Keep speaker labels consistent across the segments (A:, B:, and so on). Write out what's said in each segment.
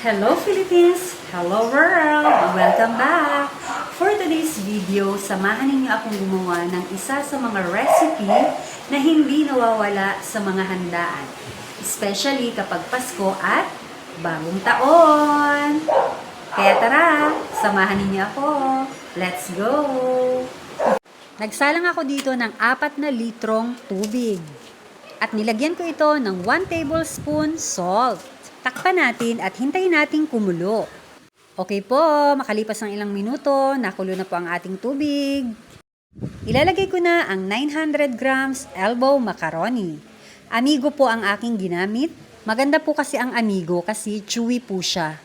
A: Hello Philippines! Hello world! Welcome back! For today's video, samahan ninyo akong gumawa ng isa sa mga recipe na hindi nawawala sa mga handaan. Especially kapag Pasko at Bagong Taon! Kaya tara, samahan ninyo ako! Let's go! Nagsalang ako dito ng apat na litrong tubig. At nilagyan ko ito ng 1 tablespoon salt. Takpan natin at hintayin natin kumulo. Okay po, makalipas ng ilang minuto, nakulo na po ang ating tubig. Ilalagay ko na ang 900 grams elbow macaroni. Amigo po ang aking ginamit. Maganda po kasi ang amigo kasi chewy po siya.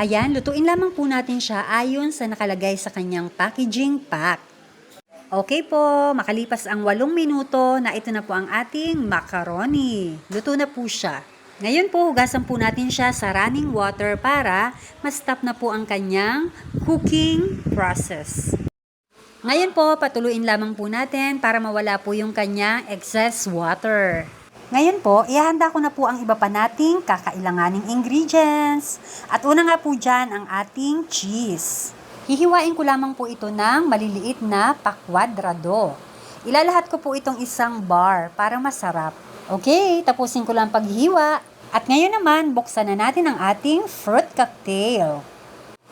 A: Ayan, lutuin lamang po natin siya ayon sa nakalagay sa kanyang packaging pack. Okay po, makalipas ang walong minuto na ito na po ang ating macaroni. Luto na po siya. Ngayon po, hugasan po natin siya sa running water para ma-stop na po ang kanyang cooking process. Ngayon po, patuluin lamang po natin para mawala po yung kanyang excess water. Ngayon po, ihanda ko na po ang iba pa nating kakailanganing ingredients. At una nga po dyan ang ating cheese. Hihiwain ko lamang po ito ng maliliit na pakwadrado. Ilalahat ko po itong isang bar para masarap. Okay, tapusin ko lang paghihiwa. At ngayon naman, buksan na natin ang ating fruit cocktail.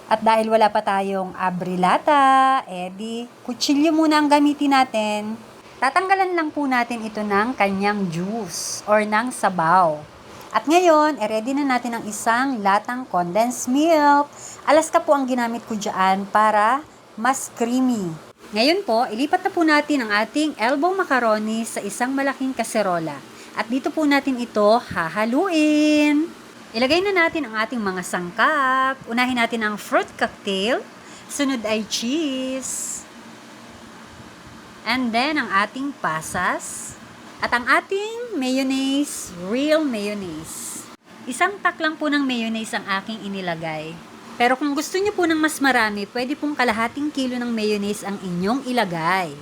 A: At dahil wala pa tayong abrilata, edi, kutsilyo muna ang gamitin natin. Tatanggalan lang po natin ito ng kanyang juice or ng sabaw. At ngayon, e-ready na natin ang isang latang condensed milk. Alaska po ang ginamit ko dyan para mas creamy. Ngayon po, ilipat na po natin ang ating elbow macaroni sa isang malaking kaserola. At dito po natin ito hahaluin. Ilagay na natin ang ating mga sangkap. Unahin natin ang fruit cocktail. Sunod ay cheese. And then ang ating pasas. At ang ating mayonnaise, real mayonnaise. Isang pack lang po ng mayonnaise ang aking inilagay. Pero kung gusto niyo po ng mas marami, pwede pong kalahating kilo ng mayonnaise ang inyong ilagay.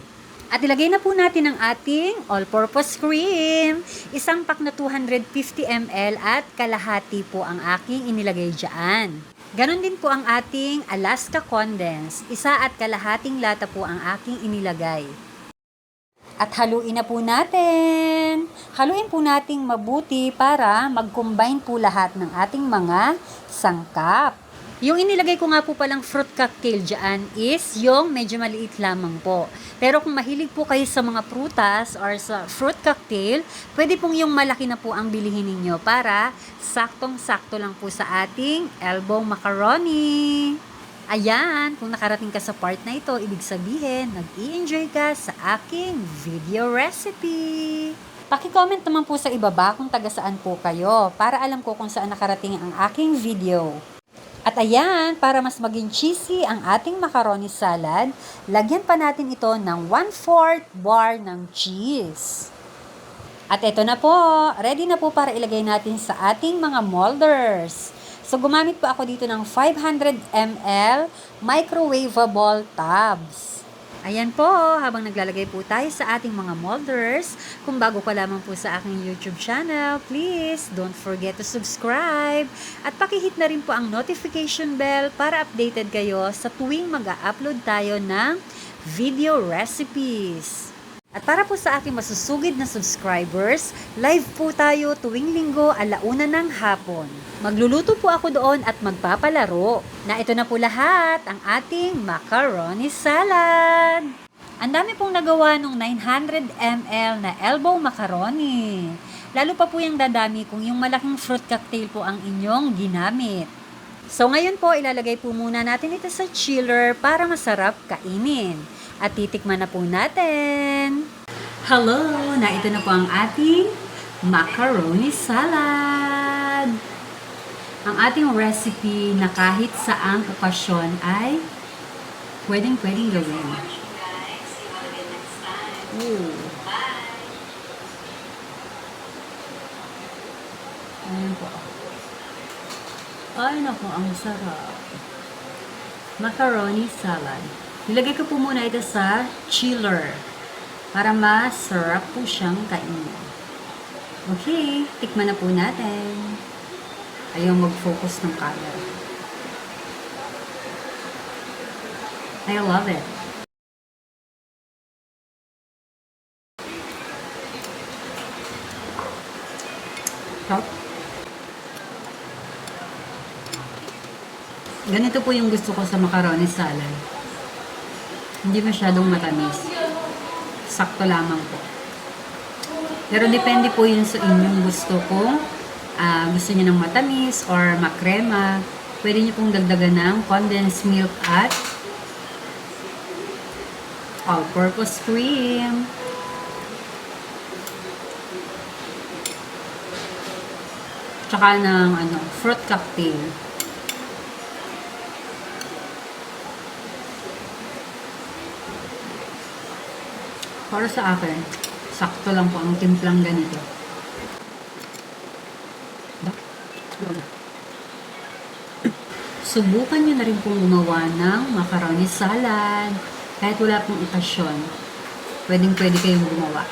A: At ilagay na po natin ang ating all-purpose cream. Isang pack na 250 ml at kalahati po ang aking inilagay dyan. Ganon din po ang ating Alaska Condense. Isa at kalahating lata po ang aking inilagay. At haluin na po natin. Haluin po nating mabuti para mag-combine po lahat ng ating mga sangkap. Yung inilagay ko nga po palang fruit cocktail dyan is yung medyo maliit lamang po. Pero kung mahilig po kayo sa mga prutas or sa fruit cocktail, pwede pong yung malaki na po ang bilihin ninyo para saktong-sakto lang po sa ating elbow macaroni. Ayan, kung nakarating ka sa part na ito, ibig sabihin, nag-i-enjoy ka sa aking video recipe. Paki-comment naman po sa ibaba kung taga saan po kayo para alam ko kung saan nakarating ang aking video. At ayan, para mas maging cheesy ang ating macaroni salad, lagyan pa natin ito ng 1/4 bar ng cheese. At ito na po, ready na po para ilagay natin sa ating mga molders. So gumamit po ako dito ng 500 ml microwavable tubs. Ayan po, habang naglalagay po tayo sa ating mga molders, kung bago ka lamang po sa aking YouTube channel, please don't forget to subscribe at pakihit na rin po ang notification bell para updated kayo sa tuwing mag-upload tayo ng video recipes. At para po sa aking masusugid na subscribers, live po tayo tuwing linggo alauna ng hapon. Magluluto po ako doon at magpapalaro. Na ito na po lahat ang ating macaroni salad. Ang dami pong nagawa nung 900 ml na elbow macaroni. Lalo pa po yung dadami kung yung malaking fruit cocktail po ang inyong ginamit. So ngayon po, ilalagay po muna natin ito sa chiller para masarap kainin. At titikman na po natin. Hello! Na ito na po ang ating macaroni salad. Ang ating recipe na kahit saang okasyon ay pwedeng pwedeng gawin. Ooh. Ayan po. Ay, naku, ang sarap. Macaroni salad. Nilagay ko po muna ito sa chiller para masarap po siyang kainin. Okay, tikman na po natin. Ayaw mag-focus ng camera. I love it. Sarap. Ganito po yung gusto ko sa macaroni salad. Hindi masyadong matamis. Sakto lamang po. Pero depende po yun sa inyong gusto ko. Ah, gusto niyo ng matamis or makrema. Pwede niyo pong dagdagan ng condensed milk at all-purpose cream. Tsaka ng ano, fruit cocktail. Para sa akin, sakto lang po ang timplang ganito. Ba? Subukan nyo na rin pong gumawa ng macaroni salad. Kahit wala pong okasyon, pwedeng pwede kayong gumawa.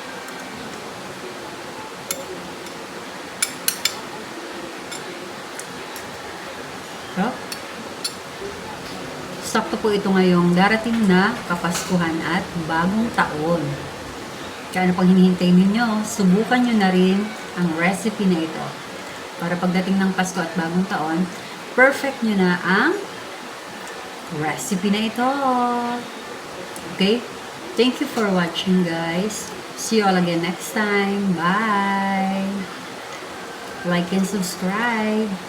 A: Sarap. Po ito ngayong darating na Kapaskuhan at Bagong Taon. Kaya ano pang hinihintay ninyo, subukan nyo na rin ang recipe na ito. Para pagdating ng Pasko at Bagong Taon, perfect nyo na ang recipe na ito. Okay? Thank you for watching guys. See you all again next time. Bye! Like and subscribe.